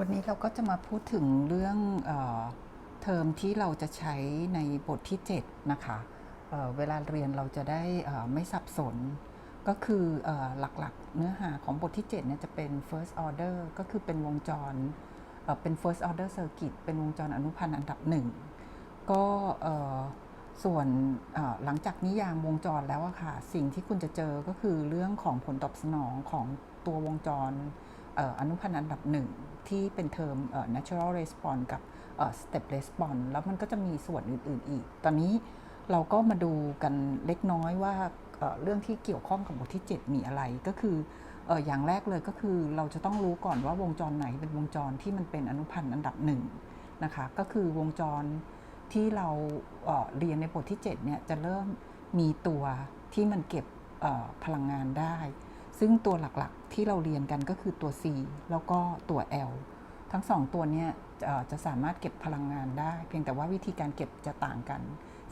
วันนี้เราก็จะมาพูดถึงเรื่องเออเทอมที่เราจะใช้ในบทที่ 7 นะคะเเวลาเรียนเราจะได้ไม่สับสน ก็คืออหลักๆ เนื้อหาของบทที่7เนี่ยจะเป็น first order ก็คือเป็นวงจรเเป็น first order circuit เป็นวงจรอนุพันธ์อันดับหนึ่งก็ส่วนหลังจากนิยามวงจรแล้วอะค่ะ สิ่งที่คุณจะเจอก็คือเรื่องของผลตอบสนองของตัววงจร อนุพันธ์อันดับหนึ่งที่เป็นเทอม natural response กับ step response แล้วมันก็จะมีส่วนอื่น ๆ อีก ตอนนี้เราก็มาดูกันเล็กน้อยว่าเรื่องที่เกี่ยวข้องกับบทที่ 7 มีอะไรก็คืออย่างแรกเลยก็คือเราจะต้องรู้ก่อนว่าวงจรไหนเป็นวงจรที่มันเป็นอนุพันธ์อันดับหนึ่งนะคะก็คือวงจรที่เราเเรียนในบทที่7เนี่ยจะเริ่มมีตัวที่มันเก็บพลังงานได้ ซึ่งตัวหลักๆที่เราเรียนกันก็คือตัว C แล้วก็ตัว L ทั้งสองตัวเนี้เอ่อจะสามารถเก็บพลังงานได้ เพียงแต่ว่าวิธีการเก็บจะต่างกัน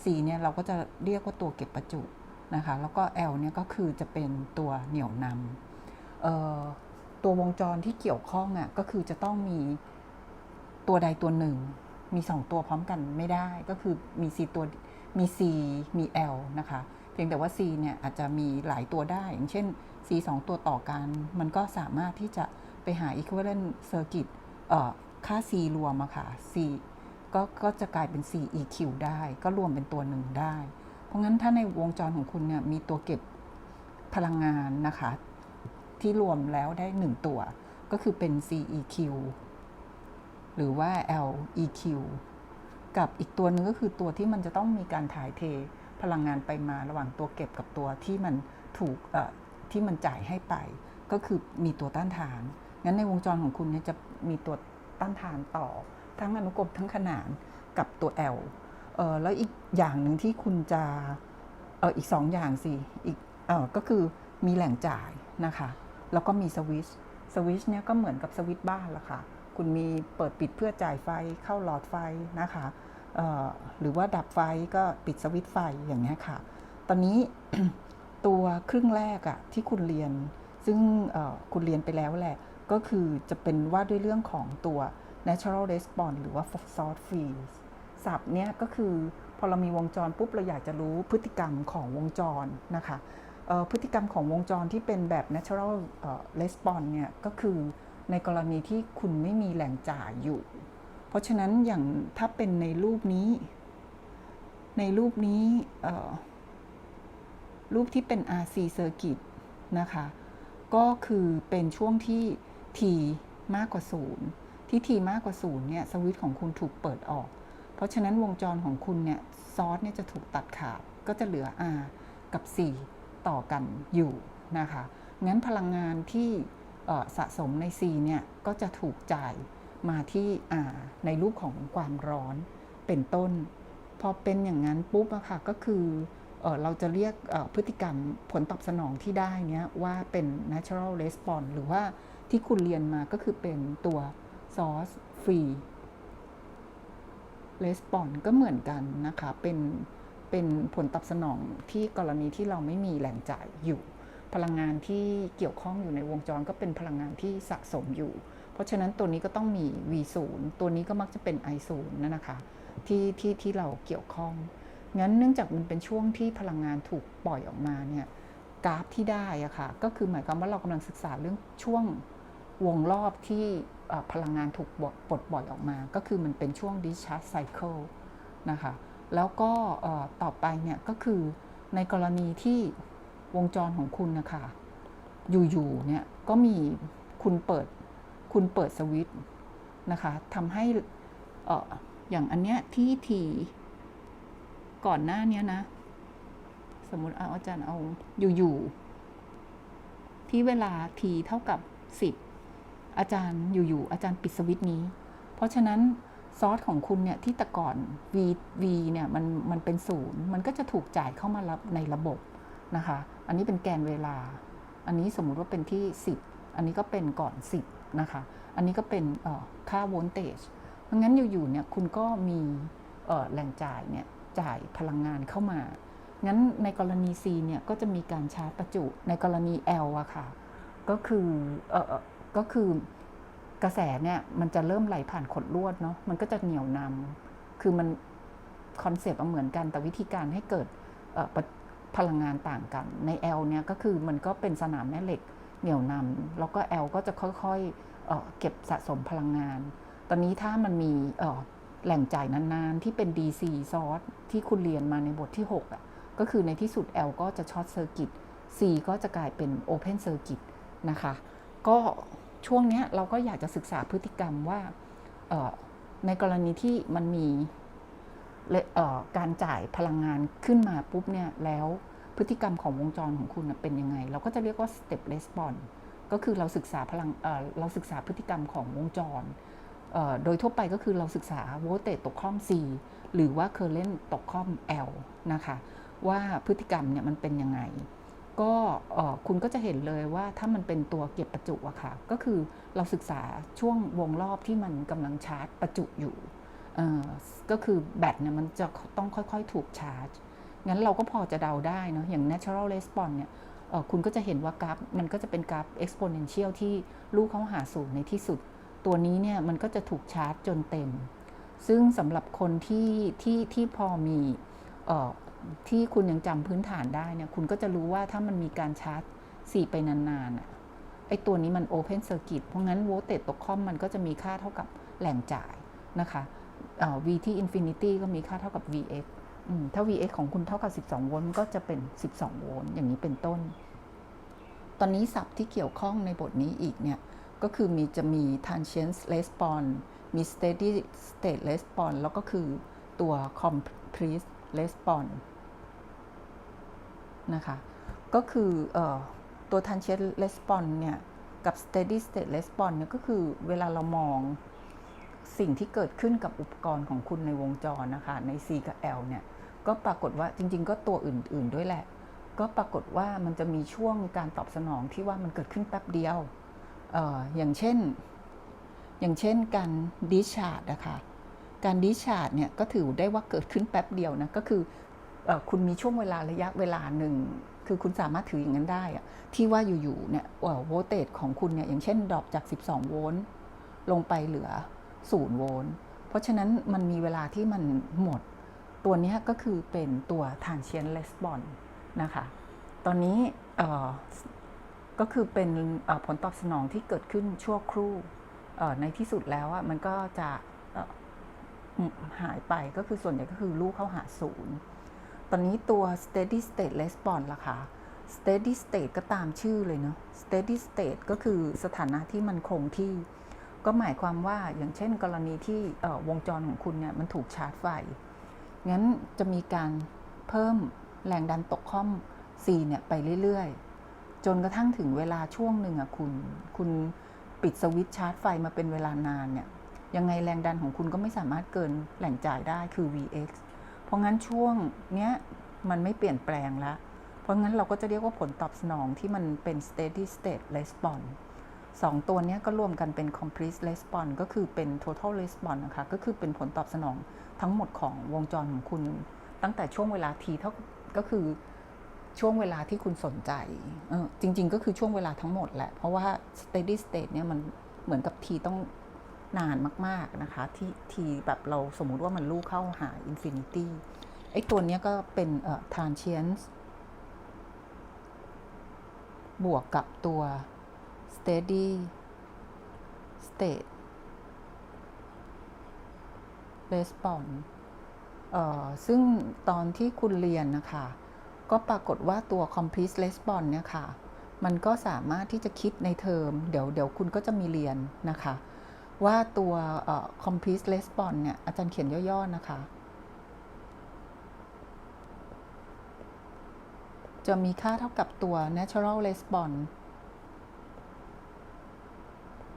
C เนี่ยเราก็จะเรียกว่าตัวเก็บประจุนะคะแล้วก็ L เนี่ยก็คือจะเป็นตัวเหนี่ยวนำตัววงจรที่เกี่ยวข้องอะก็คือจะต้องมีตัวใดตัวหนึ่ง มี 2 ตัวพร้อมกันไม่ได้ก็คือมี C ตัวมี C มี L นะคะ เพียงแต่ว่า C เนี่ยอาจจะมีหลายตัวได้ อย่างเช่น C 2 ตัวต่อกัน มันก็สามารถที่จะไปหา equivalent circuit เอ่อค่า C รวมอะค่ะ C ก็ก็จะกลายเป็น C EQ ได้ ก็รวมเป็นตัวหนึ่งได้ เพราะงั้นถ้าในวงจรของคุณเนี่ยมีตัวเก็บพลังงานนะคะ ที่รวมแล้วได้ 1 ตัว ก็คือเป็น C EQ หรือว่า LEQ กับอีกตัวหนึ่งก็คือตัวที่มันจะต้องมีการถ่ายเท พลังงานไปมาระหว่างตัวเก็บกับตัวที่มันถูกที่มันจ่ายให้ไป ก็คือมีตัวต้านทาน งั้นในวงจรของคุณเนี่ยจะมีตัวต้านทานต่อ ทั้งอนุกรมทั้งขนานกับตัว L เอ่อแล้วอีกอย่างหนึ่งที่คุณจะเอออีกสองอย่างสิอีกเออก็คือมีแหล่งจ่ายนะคะ แล้วก็มีสวิตช์สวิตช์เนี่ยก็เหมือนกับสวิตช์บ้านละค่ะ คุณมีเปิดปิดเพื่อจ่ายไฟเข้าหลอดไฟนะคะ หรือว่าดับไฟก็ปิดสวิตไฟอย่างนี้ค่ะ ตอนนี้ตัวครึ่งแรกอะที่คุณเรียน ซึ่งคุณเรียนไปแล้วแหละ ก็คือจะเป็นว่าด้วยเรื่องของตัว natural response หรือว่า source freeze ศัพท์เนี้ยก็คือพอเรามีวงจรปุ๊บเราอยากจะรู้พฤติกรรมของวงจรนะคะพฤติกรรมของวงจรที่เป็นแบบ natural response เนี่ยก็คือในกรณีที่คุณไม่มีแหล่งจ่ายอยู่ เพราะฉะนั้นอย่างถ้าเป็นในรูปนี้ ในรูปนี้รูปที่เป็น RC circuit นะคะ ก็คือเป็นช่วงที่ t มากกว่าศูนย์ที่ t มากกว่าศูนย์เนี่ย สวิตช์ของคุณถูกเปิดออก เพราะฉะนั้นวงจรของคุณเนี่ย ซอสเนี่ยจะถูกตัดขาด ก็จะเหลือ R กับ C ต่อกันอยู่นะคะ งั้นพลังงานที่สะสมใน C เนี่ย ก็จะถูกจ่าย มาที่ในรูปของความร้อนเป็นต้น พอเป็นอย่างนั้นปุ๊บอะค่ะก็คือเอเราจะเรียกพฤติกรรมผลตอบสนองที่ได้เนี้ยว่าเป็น natural response หรือว่าที่คุณเรียนมาก็คือเป็นตัว source free response ก็เหมือนกันนะคะ เป็นเป็นผลตอบสนองที่กรณีที่เราไม่มีแหล่งจ่ายอยู่ พลังงานที่เกี่ยวข้องอยู่ในวงจรก็เป็นพลังงานที่สะสมอยู่ เพราะฉะนั้นตัวนี้ก็ต้องมี V 0 ตัวนี้ก็มักจะเป็น I 0 นั่นนะคะที่ที่ที่เราเกี่ยวข้อง งั้นเนื่องจากมันเป็นช่วงที่พลังงานถูกปล่อยออกมาเนี่ยกราฟที่ได้อะค่ะก็คือหมายความว่าเรากำลังศึกษาเรื่องช่วงวงรอบที่พลังงานถูกปลดปล่อยออกมา ก็คือมันเป็นช่วง discharge cycle นะคะแล้วก็ต่อไปเนี่ยก็คือในกรณีที่วงจรของคุณนะคะอยู่ๆเนี่ยก็มีคุณเปิด คุณเปิดสวิตช์นะคะทำให้อออย่างอันเนี้ยที่ทีก่อนหน้านี้นะ สมมติเอาอาจารย์เอาอยู่ๆที่เวลาทีเท่ากับ 10 อาจารย์อยู่ๆอาจารย์ปิดสวิตช์นี้ เพราะฉะนั้นซอสของคุณเนี่ยที่แต่ก่อน V V เนี่ยมันมันเป็นศูนย์มันก็จะถูกจ่ายเข้ามารับในระบบนะคะ อันนี้เป็นแกนเวลา อันนี้สมมุติว่าเป็นที่ 10 อันนี้ก็เป็นก่อน 10 นะคะ อันนี้ก็เป็นค่าโวลเตจ เพราะงั้นอยู่ๆเนี่ยคุณก็มีแหล่งจ่ายเนี่ยจ่ายพลังงานเข้ามา งั้นในกรณี C เนี่ยก็จะมีการชาร์จประจุ ในกรณี L อะค่ะ ก็คือเออก็คือกระแสเนี่ยมันจะเริ่มไหลผ่านขดลวดเนาะ มันก็จะเหนี่ยวนำ คือมันคอนเซปต์เหมือนกัน แต่วิธีการให้เกิดพลังงานต่างกัน ใน L เนี่ยก็คือมันก็เป็นสนามแม่เหล็ก เหนี่ยวนำแล้วก็ L ก็จะค่อยๆเออเก็บสะสมพลังงาน ตอนนี้ถ้ามันมีออแหล่งจ่ายนานๆ ที่เป็น DC ซอสที่คุณเรียนมาในบทที่ 6 อะ ก็คือในที่สุด L ก็จะช็อตเซอร์กิต C ก็จะกลายเป็น Open Circuit นะคะ ก็ช่วงเนี้ยเราก็อยากจะศึกษาพฤติกรรมว่าออในกรณีที่มันมีการจ่ายพลังงานขึ้นมาปุ๊บเนี่ยแล้ว พฤติกรรมของวงจรของคุณเป็นยังไง เราก็จะเรียกว่า step response ก็คือเราศึกษาพลังเเราศึกษาพฤติกรรมของวงจร โดยทั่วไปก็คือเราศึกษาโวลเตจตกข้อม C หรือว่า current ตกข้อม L นะคะ ว่าพฤติกรรมเนี่ยมันเป็นยังไง ก็คุณก็จะเห็นเลยว่าถ้ามันเป็นตัวเก็บประจุอะค่ะ ก็คือเราศึกษาช่วงวงรอบที่มันกำลังชาร์จประจุอยู่ ก็คือแบตเนี่ยมันจะต้องค่อยๆ ถูกชาร์จ งั้นเราก็พอจะเดาได้เนาะอย่าง natural response เนี่ยคุณก็จะเห็นว่ากราฟมันก็จะเป็นกราฟ exponential ที่ลูกเขาหาศูนย์ในที่สุด ตัวนี้เนี่ยมันก็จะถูกชาร์จจนเต็ม ซึ่งสำหรับคนที่ที่ที่พอมีเอ่อที่คุณยังจำพื้นฐานได้เนี่ยคุณก็จะรู้ว่าถ้ามันมีการชาร์จ 4 ไปนานๆอะไอตัวนี้มัน Open Circuit เพราะงั้นโวลเตจตกคอมมันก็จะมีค่าเท่ากับแหล่งจ่ายนะคะเอ่อ V ที่ Infinity ก็มีค่าเท่ากับ Vx ถ้า Vx ของคุณเท่ากับ 12 โวลต์มันก็จะเป็น 12 โวลต์อย่างนี้เป็นต้น ตอนนี้ศัพท์ที่เกี่ยวข้องในบทนี้อีกเนี่ย ก็คือมีจะมี transient response มี steady state response แล้วก็คือตัว complete response นะคะ ก็คือออตัว transient response เนี่ย กับ steady state response เนี่ยก็คือเวลาเรามอง สิ่งที่เกิดขึ้นกับอุปกรณ์ของคุณในวงจรนะคะใน C กับ L เนี่ยก็ปรากฏว่าจริง ๆ ก็ตัวอื่น ๆ ด้วยแหละ ก็ปรากฏว่ามันจะมีช่วงการตอบสนองที่ว่ามันเกิดขึ้นแป๊บเดียวอออย่างเช่น อย่างเช่นการดิชาร์ดนะคะการดิชาร์ดเนี่ยก็ถือได้ว่าเกิดขึ้นแป๊บเดียวนะก็คือออคุณมีช่วงเวลาระยะเวลาหนึ่งคือคุณสามารถถืออย่างนั้นได้อะที่ว่าอยู่ๆเนี่ยโวลเตจของคุณเนี่ยอย่างเช่นดรอปจาก 12 โวลต์ลงไปเหลือ 0 โวลต์ เพราะฉะนั้นมันมีเวลาที่มันหมด ตัวนี้ก็คือเป็นตัว transient response นะคะ ตอนนี้ก็คือเป็นผลตอบสนองที่เกิดขึ้นชั่วครู่ในที่สุดแล้วมันก็จะหายไปก็คือส่วนใหญ่ก็คือลูกเข้าหาศูนย์ ตอนนี้ตัว steady state response ล่ะคะ steady state ก็ตามชื่อเลยเนาะ steady state ก็คือสถานะที่มันคงที่ ก็หมายความว่าอย่างเช่น กรณีที่วงจรของคุณเนี่ยมันถูกชาร์จไฟ งั้นจะมีการเพิ่มแรงดันตกข้อม C เนี่ยไปเรื่อยๆ จนกระทั่งถึงเวลาช่วงหนึ่งอะคุณ คุณปิดสวิตช์ชาร์จไฟมาเป็นเวลานานเนี่ย ยังไงแรงดันของคุณก็ไม่สามารถเกินแหล่งจ่ายได้คือ Vx เพราะงั้นช่วงเนี้ยมันไม่เปลี่ยนแปลงแล้ว เพราะงั้นเราก็จะเรียกว่าผลตอบสนองที่มันเป็น steady state response สองตัวนี้ก็รวมกันเป็น complete response ก็คือเป็น total response นะคะก็คือเป็นผลตอบสนองทั้งหมดของวงจรของคุณ ตั้งแต่ช่วงเวลา t เท่าก็คือช่วงเวลาที่คุณสนใจเออจริง ๆ ก็คือช่วงเวลาทั้งหมดแหละ เพราะว่า steady state เนี่ยมันเหมือนกับ t ต้องนานมาก ๆ นะคะ ที่ t แบบเราสมมุติว่ามันลูกเข้าหา infinity ไอ้ตัวนี้ก็เป็นเอ่อ transient บวกกับตัว steady state response เอ่อซึ่งตอนที่คุณเรียนนะคะ ก็ปรากฏว่าตัว complete response เนี่ยค่ะ มันก็สามารถที่จะคิดในเทอม เดี๋ยวเดี๋ยวคุณก็จะมีเรียนนะคะ ว่าตัว complete response เนี่ย อาจารย์เขียนย่อ ๆ นะคะ จะมีค่าเท่ากับตัว natural response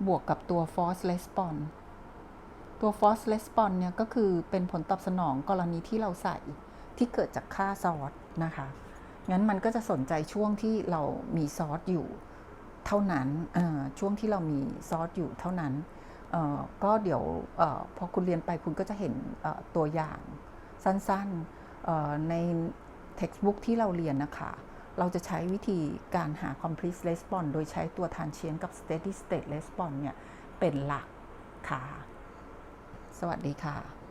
บวกกับตัว force response ตัว force response เนี่ยก็คือเป็นผลตอบสนองกรณีที่เราใส่ที่เกิดจากค่าซอสนะคะ งั้นมันก็จะสนใจช่วงที่เรามีซอสอยู่เท่านั้น ช่วงที่เรามีซอสอยู่เท่านั้น ก็เดี๋ยวออพอคุณเรียนไปคุณก็จะเห็นตัวอย่างสั้นๆเอ่อใน textbook ที่เราเรียนนะคะ เราจะใช้วิธีการหา complete response โดยใช้ตัวทานเชียนกับ steady state response เนี่ยเป็นหลักค่ะ สวัสดีค่ะ